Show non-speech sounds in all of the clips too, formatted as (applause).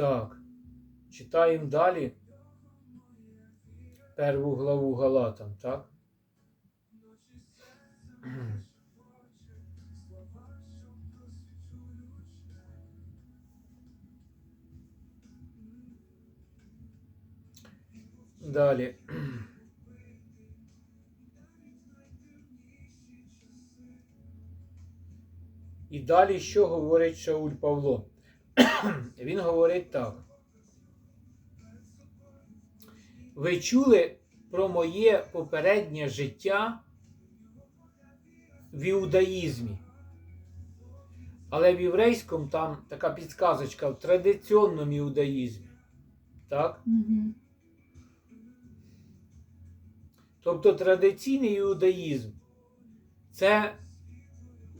Так. Читаємо далі. Перву главу Галатам, так? Далі. І далі що говорить Шауль Павло? Він говорить так. Ви чули про моє попереднє життя в іудаїзмі. Але в єврейському там така підсказочка в традиційному іудаїзмі. Так? Угу. Тобто традиційний іудаїзм це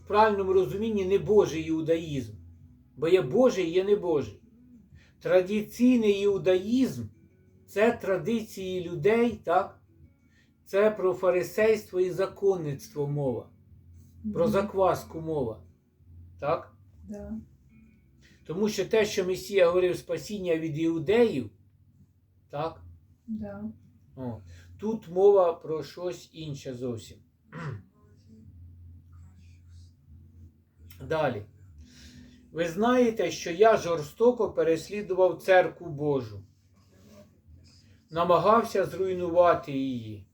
в правильному розумінні не Божий іудаїзм. Бо є Божий, є не Божий. Традиційний іудаїзм це традиції людей, так? Це про фарисейство і законництво мова, про закваску мова. Так? Да. Тому що те, що Месія говорив спасіння від іудеїв, так? Да. О, тут мова про щось інше зовсім. (clears throat) Далі. Ви знаєте, що я жорстоко переслідував церкву Божу, намагався зруйнувати її.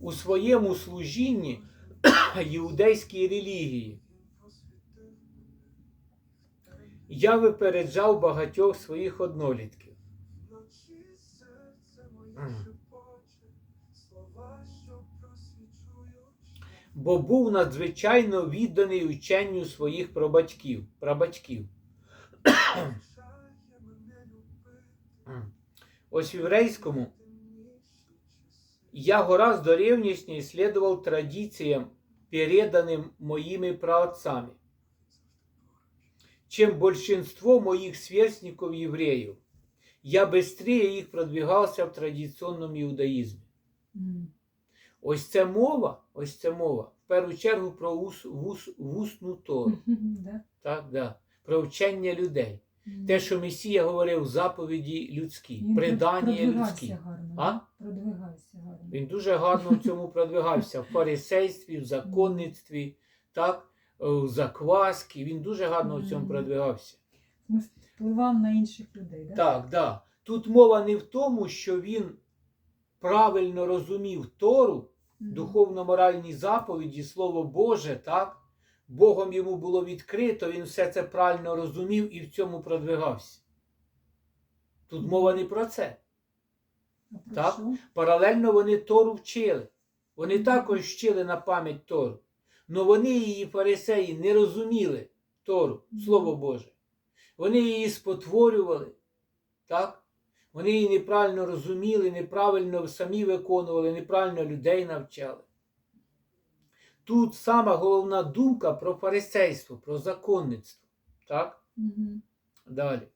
У своєму служінні (coughs) іудейській релігії. Я випереджав багатьох своїх однолітків. Бо був надзвичайно відданий ученню своїх пробатьків, прабатьків. (coughs) Ось в єврейському я гораздо ревностнее следовал традициям, переданным моими праотцами, чем большинство моих сверстников евреев. Я быстрее их продвигался в традиційному іудаїзмі. М. Ось це мова, ось це мова. В першу чергу про ус, вус, вусну Тору, Да. так, да, про вчення людей. Те, що Месія говорив, заповіді людські, Він предання людські. гарно. А? Продвигався гарно. Він дуже гарно в цьому продвигався в фарисействі, в законництві, так, в закваски. Він дуже гарно в цьому продвигався. Впливав на інших людей, да? Так, да. Тут мова не в тому, що він правильно розумів Тору, духовно-моральні заповіді, Слово Боже, так? Богом йому було відкрито, він все це правильно розумів і в цьому продвигався. Тут мова не про це. А так? Паралельно вони Тору вчили. Вони також вчили на пам'ять Тору. Але вони її фарисеї не розуміли Тору, Слово Боже. Вони її спотворювали. Так? Вони її неправильно розуміли, неправильно самі виконували, неправильно людей навчали. Тут сама головна думка про фарисейство, про законництво. Так? Мгм. Далі.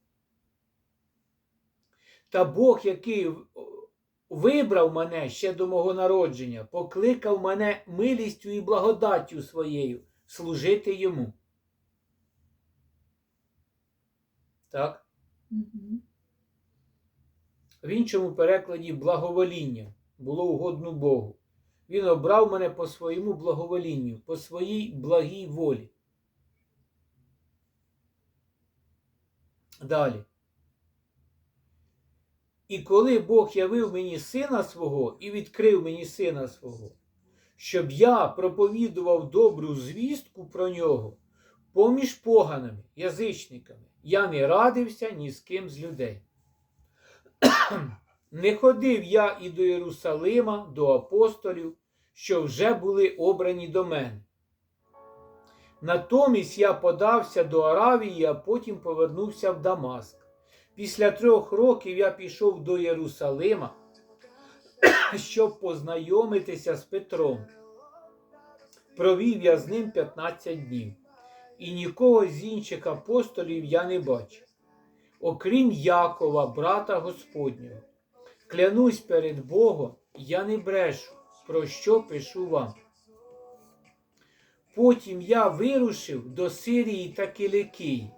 Та Бог, який вибрав мене ще до мого народження, покликав мене милістю і благодаттю своєю служити йому. Так? Мгм. В іншому перекладі благовоління було угодно Богу. Він обрав мене по своєму благоволінню, по своїй благій волі. Далі. І коли Бог явив мені сина свого і відкрив мені сина свого, щоб я проповідував добру звістку про нього поміж поганими, язичниками, я не радився ні з ким з людей. Не ходив я і до Єрусалима, до апостолів, що вже були обрані до мене. Натомість я подався до Аравії, а потім повернувся в Дамаск. Після трьох років я пішов до Єрусалима, щоб познайомитися з Петром. Провів я з ним 15 днів, і нікого з інших апостолів я не бачив, окрім Якова, брата Господнього. Клянусь перед Богом, я не брешу, про що пишу вам. Потім я вирушив до Сирії та Кіликії.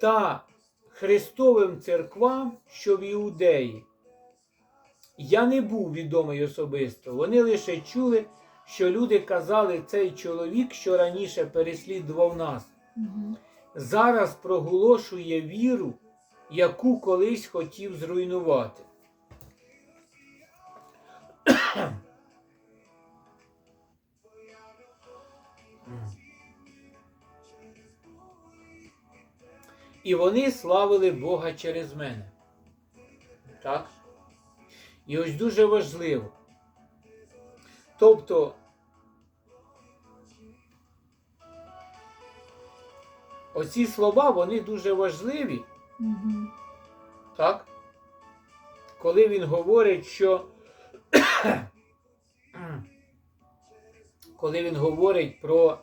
Та Христовим церквам, що в Іудеї. Я не був відомий особисто. Вони лише чули, що люди казали, цей чоловік, що раніше переслідував нас, Угу. Зараз проголошує віру, яку колись хотів зруйнувати. І вони славили Бога через мене. Так? І ось дуже важливо. Тобто, оці слова, вони дуже важливі, Угу. так? Коли він говорить, що (clears throat) коли він говорить про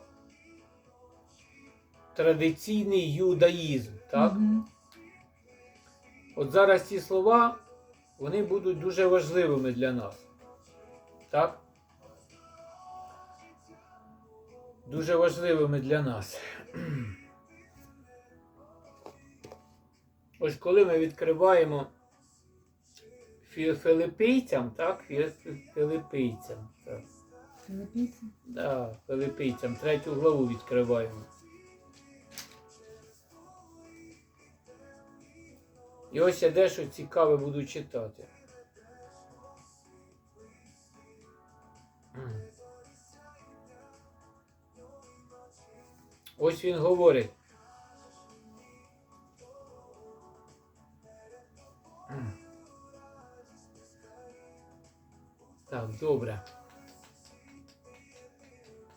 традиційний юдаїзм, так? Угу. От зараз ці слова, вони будуть дуже важливими для нас. Так? Дуже важливими для нас. (clears throat) Ось коли ми відкриваємо фі- филиппійцям, так? Фі- Филиппійцям, так. Да, филиппійцям, третю главу відкриваємо. І ось я дещо цікаве буду читати. Ось він говорить.